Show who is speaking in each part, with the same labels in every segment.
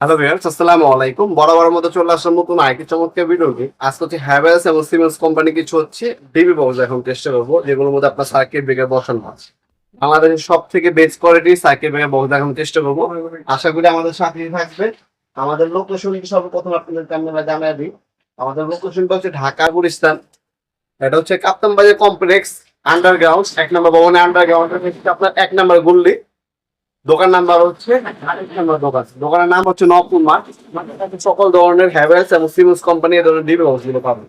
Speaker 1: Hello viewers, আসসালামু আলাইকুম। বরাবর মতো চলে আসার নতুন আরেকটি চমৎকার ভিডিও নিয়ে। আজকে হচ্ছে হ্যাভেলস এবং সিমেন্স কোম্পানি কিছু হচ্ছে ডিবি বক্স এখন চেষ্টা করব, যেগুলোর মধ্যে আপনার সার্কিট ব্রেকার বসানো আছে। আমাদের সব থেকে best quality circuit breaker box দেখানোর চেষ্টা করব। আশা করি আমাদের সাথেই থাকবে। আমাদের লোকেশন সর্বপ্রথম আপনাদের ক্যামেরা জানিয়ে দিই। আমাদের লোকেশনটা হচ্ছে ঢাকা গুলিস্তান। এটা হচ্ছে কাপ্তান বাজার কমপ্লেক্স আন্ডারগ্রাউন্ড এক নম্বর ভবনে আন্ডারগ্রাউন্ড আপনার এক নম্বর গুল্লি দোকান নাম্বার হচ্ছে দোকান দোকানের নাম হচ্ছে নকুল মার্ট। সকল ধরনের হ্যাভেলস এবং সিমন্স কোম্পানি এ ধরনের ডিবি গুলো পাবেন।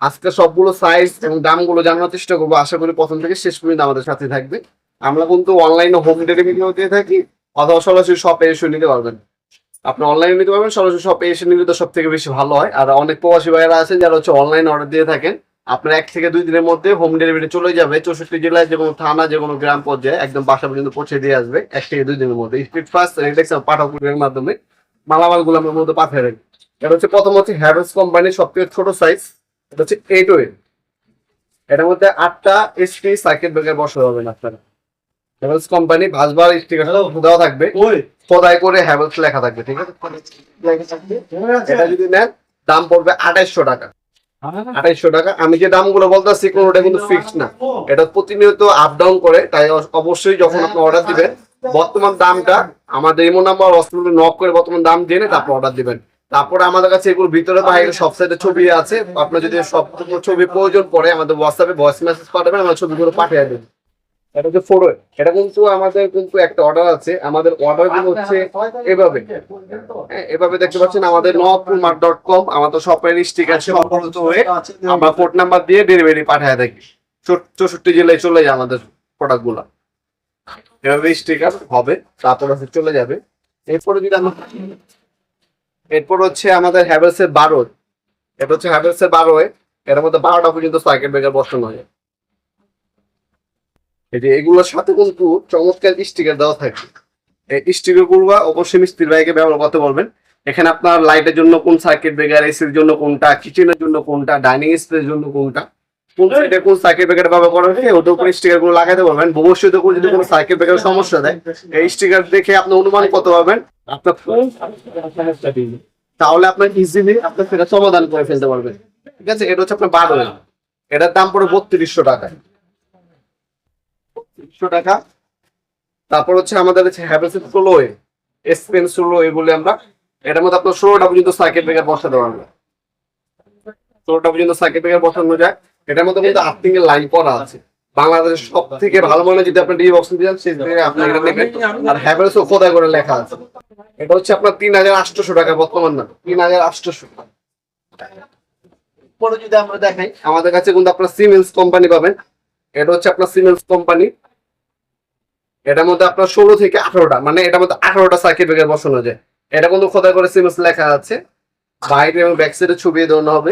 Speaker 1: আজকে সবগুলো সাইজ এবং দামগুলো জানার চেষ্টা করব। আশা করি প্রথম থেকে শেষ পর্যন্ত আমাদের সাথে থাকবে। আমরা কিন্তু অনলাইনে হোম ডেলিভারিও দিয়ে থাকি, অথবা সরাসরি শপে এসে নিতে পারবেন। আপনি অনলাইনে নিতে পারবেন, সরাসরি শপে এসে নিলে তো সব থেকে বেশি ভালো হয়। আর অনেক প্রবাসী ভাইয়েরা আছেন যারা হচ্ছে অনলাইন অর্ডার দিয়ে থাকেন। আপনার এক থেকে দুই দিনের মধ্যে হোম ডেলিভারি চলে যাবে। চৌষট্টি জেলায় যে কোনো থানা যে কোনো গ্রাম পর্যায়ে একদম বাসা পর্যন্ত পৌঁছে দিয়ে আসবে এক থেকে দুই দিনের মধ্যে। স্পিড ফাস্ট রেডেক্স পাঠাও মাধ্যমে মালামালগুলো আমরা মধ্যে পাঠিয়ে রাখি এটা হচ্ছে প্রথম হচ্ছে হ্যাভেলস কোম্পানির সবথেকে ছোট সাইজ এটা হচ্ছে এইট ওয়ে এটার মধ্যে আটটা এসপি সার্কিট ব্রেকার বসাতে হবে আপনারা। হ্যাভেলস কোম্পানি ভাসবার স্টিকার দেওয়া থাকবে। ওই। খোদাই করে হ্যাভেলস লেখা থাকবে ঠিক আছে? এটা যদি নেন দাম পড়বে আঠাইশশো টাকা। আঠাইশশো টাকা। আমি যে দামগুলো বলতেছি কোনোটা কিন্তু ফিক্সড না। এটা প্রতিনিয়ত আপ ডাউন করে তাই অবশ্যই যখন আপনি অর্ডার দিবেন বর্তমান দামটা আমাদের এমন নাম্বার হসপিটালে নক করে বর্তমান দাম জেনে তারপর অর্ডার দিবেন। তারপরে আমাদের কাছে এগুলো ভিতরে বাইরে সব সাইডে ছবি আছে। আপনার যদি সব ছবি প্রয়োজন পড়ে আমাদের হোয়াটসঅ্যাপে ভয়েস মেসেজ পাঠাবেন আমরা ছবিগুলো পাঠিয়ে দেবেন এটা হচ্ছে ফোর এটা কিন্তু আমাদের কিন্তু একটা অর্ডার আছে। আমাদের অর্ডারগুলো হচ্ছে এভাবে। হ্যাঁ, এভাবে দেখতে পাচ্ছেন আমাদের নবপুর মার্ট ডট কম আমাদের শপের স্টিকার সম্পর্কিত হয়ে আমরা কোড নাম্বার দিয়ে ডেলিভারি পাঠায় থাকি। চৌষট্টি জেলায় চলে যায় আমাদের প্রোডাক্টগুলা। এভাবে স্টিকার হবে তারপর হচ্ছে চলে যাবে। এরপরে যদি আমরা এরপর হচ্ছে আমাদের হ্যাভেলস এর বারো এটা হচ্ছে হ্যাভেলস এর বারো এর মধ্যে বারোটা পর্যন্ত সার্কিট ব্রেকার বসানো হয়। এই যে এগুলোর সাথে কিন্তু চমৎকার স্টিকার দেওয়া থাকে। এই স্টিকারগুলো অবশ্যই মিস্ত্রি ভাইকে ব্যবহার করতে বলবেন। এখানে আপনার লাইটের জন্য কোন সার্কিট ব্রেকার এসির জন্য কোনটা কিচেনের জন্য কোনটা ডাইনিং স্পেসের জন্য কোনটা কোন সাইডে কোন সার্কিট ব্রেকার ব্যবহার করা হয়েছে ওটার উপর স্টিকারগুলো লাগাতে পারবেন ভবিষ্যতে কোনো যদি কোনো সার্কিট ব্রেকার সমস্যা দেয় এই স্টিকার দেখে আপনি অনুমান করতে পারবেন আপনার কোন তাহলে আপনার ইজিলি আপনার সেটা সমাধান করে ফেলতে পারবেন। ঠিক আছে? এটা হচ্ছে আপনার বারো এটার দাম পড়ে বত্রিশশো টাকা বত্রিশশো টাকা। তারপর হচ্ছে আমাদের হচ্ছে হ্যাভেলস ষোলো এসপেন ষোলো এগুলো আমরা এটার মধ্যে আপনার ষোলোটা পর্যন্ত সার্কিট ব্রেকার বসাতে পারবেন ষোলোটা পর্যন্ত সার্কিট ব্রেকার বসানো যায়। এটার মধ্যে কিন্তু আর্থিং এর লাইন করা আছে। বাংলাদেশের সব থেকে ভালো মনে যদি আপনি ডি বক্স দিতে চান সেই থেকে আপনি এটা নেবেন। আর হ্যাভেলস ও খোদাই করে লেখা আছে। এটা হচ্ছে আপনার তিন হাজার আটশোশো টাকা বর্তমান না তিন হাজার আটশোশো। পরে যদি আমরা দেখাই। আমাদের কাছে কিন্তু আপনার সিমেন্স কোম্পানি পাবেন। এটা হচ্ছে আপনার সিমেন্স কোম্পানি এটার মধ্যে আপনার ষোলো থেকে আঠারোটা মানে এটার মধ্যে আঠারোটা সার্কিট ব্রেকার বসানো যায়। এটা কিন্তু খোদাই করে সিমেন্স লেখা আছে। বাইরে এবং ব্যাক সাইডে ছবি দেওয়ানো হবে।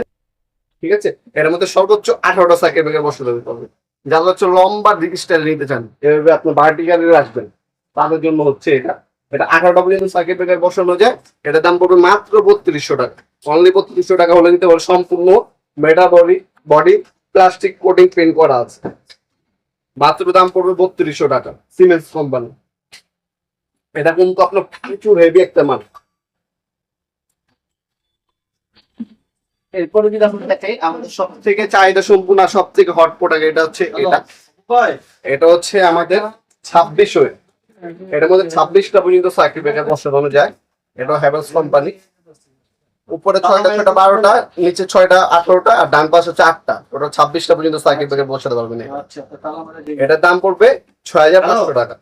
Speaker 1: ঠিক আছে? এটার মধ্যে সর্বোচ্চ আঠারোটা সার্কিট ব্রেকার বসানো হবে। যারা হচ্ছে লম্বা দিক স্টাইল নিতে চান, এভাবে আপনি ভার্টিক্যালি রাখবেন তাদের জন্য হচ্ছে এটা। এটা আঠারোটা পর্যন্ত সার্কিট ব্রেকার বসানো যায়। এটার দাম পড়বে মাত্র বত্রিশশো টাকা। অনলি বত্রিশশো টাকা হলে নিতে পারে সম্পূর্ণ metal body body plastic coating paint করা আছে। মাত্র দাম পড়বে বত্রিশশো টাকা সিমেন্স কোম্পানি এটা কিন্তু আপনার প্রচুর হেভি একটা মাল। এরপরে যদি আমরা দেখাই আমাদের সব থেকে চাহিদা সম্পূর্ণ সব থেকে হট প্রোডাক্ট এটা হচ্ছে এটা। এটা হচ্ছে আমাদের ছাব্বিশ এটার মধ্যে ছাব্বিশটা পর্যন্ত সার্কিট ব্রেকার বসানো যায়। এটা হ্যাভেলস কোম্পানি উপরে ছয়টা ছয়টা বারোটা নিচে ছয়টা আঠারোটা আর ডান পাশে হচ্ছে আটটা। ওটা ছাব্বিশটা পর্যন্ত সার্কিট ব্রেকার বসাতে পারবেন এটার দাম পড়বে ছয় হাজার পাঁচশো টাকা।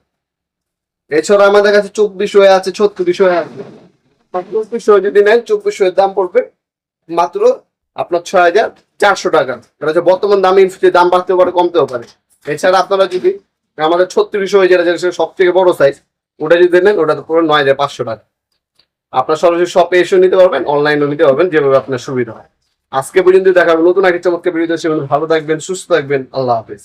Speaker 1: এছাড়া আমাদের কাছে চব্বিশ হয়ে আছে ছত্রিশ হয়ে আছে। চব্বিশ হয়ে যদি নেন চব্বিশ হয়ে দাম পড়বে মাত্র আপনার ছয় হাজার চারশো টাকা। এটা হচ্ছে বর্তমান দামে ইনফ্লেশন দাম বাড়তেও পারে কমতেও পারে। এছাড়া আপনারা যদি আমাদের ছত্রিশ হয়ে যেটা যেটা সব থেকে বড় সাইজ ওটা যদি নেন ওটা তো পুরো নয় হাজার পাঁচশো টাকা। আপনার সরাসরি শপে এসেও নিতে পারবেন অনলাইনেও নিতে পারবেন, যেভাবে আপনার সুবিধা হয়। আজকে পর্যন্ত দেখা নতুন আগে চমৎকার ভিডিও ভালো থাকবেন, সুস্থ থাকবেন, আল্লাহ হাফিজ।